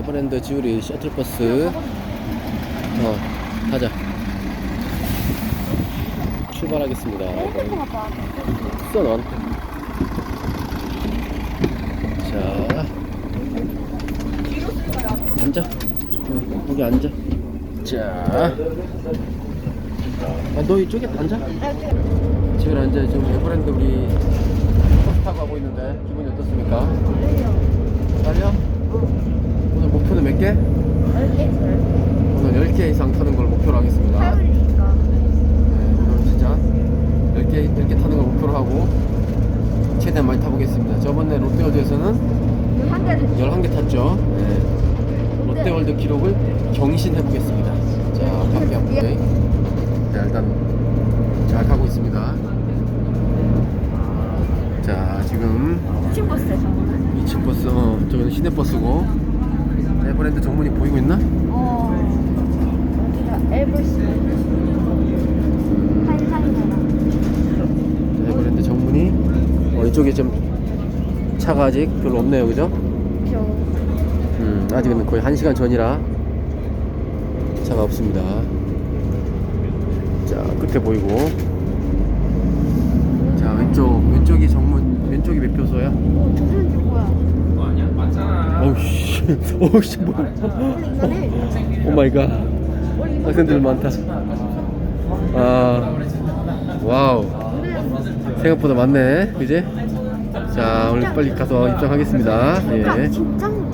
에버랜드 지우리 셔틀버스. 어 가자. 출발하겠습니다. 넌. 자. 앉아. 응, 여기 앉아. 자. 아, 너 이쪽에 앉아? 지금 앉아. 지금 에버랜드 우리 버스 타고 가고 있는데 기분이 어떻습니까? 떨려? 오늘 목표는 몇 개? 오늘 10개 이상 타는 걸 목표로 하겠습니다. 네, 오늘 진짜 10개, 10개 타는 걸 목표로 하고 최대한 많이 타보겠습니다 저번에 롯데월드에서는 한 개를 11개 탔죠 네. 롯데월드 기록을 경신해보겠습니다 자 밖에 한 번. 네, 일단 잘 가고 있습니다 자 지금 친버스 저거는. 2층 버스, 어, 저기는 시내 버스고 에버랜드 정문이 보이고 있나? 어. 여기가 엘버스. 한상사랑. 자, 에버랜드 정문이 어, 이쪽에 좀 차가 아직 별로 없네요 그죠? 저. 음, 아직은 거의 1시간 전이라 차가 없습니다 자 끝에 보이고 자 왼쪽 왼쪽이 정문 왼쪽이 매표소야 어, 저 사람 누구야? 어우씨 어우씨 뭐야. 오 마이 갓 학생들 많다 생각보다 많네 그지? 자 오늘 빨리 가서 입장하겠습니다 예.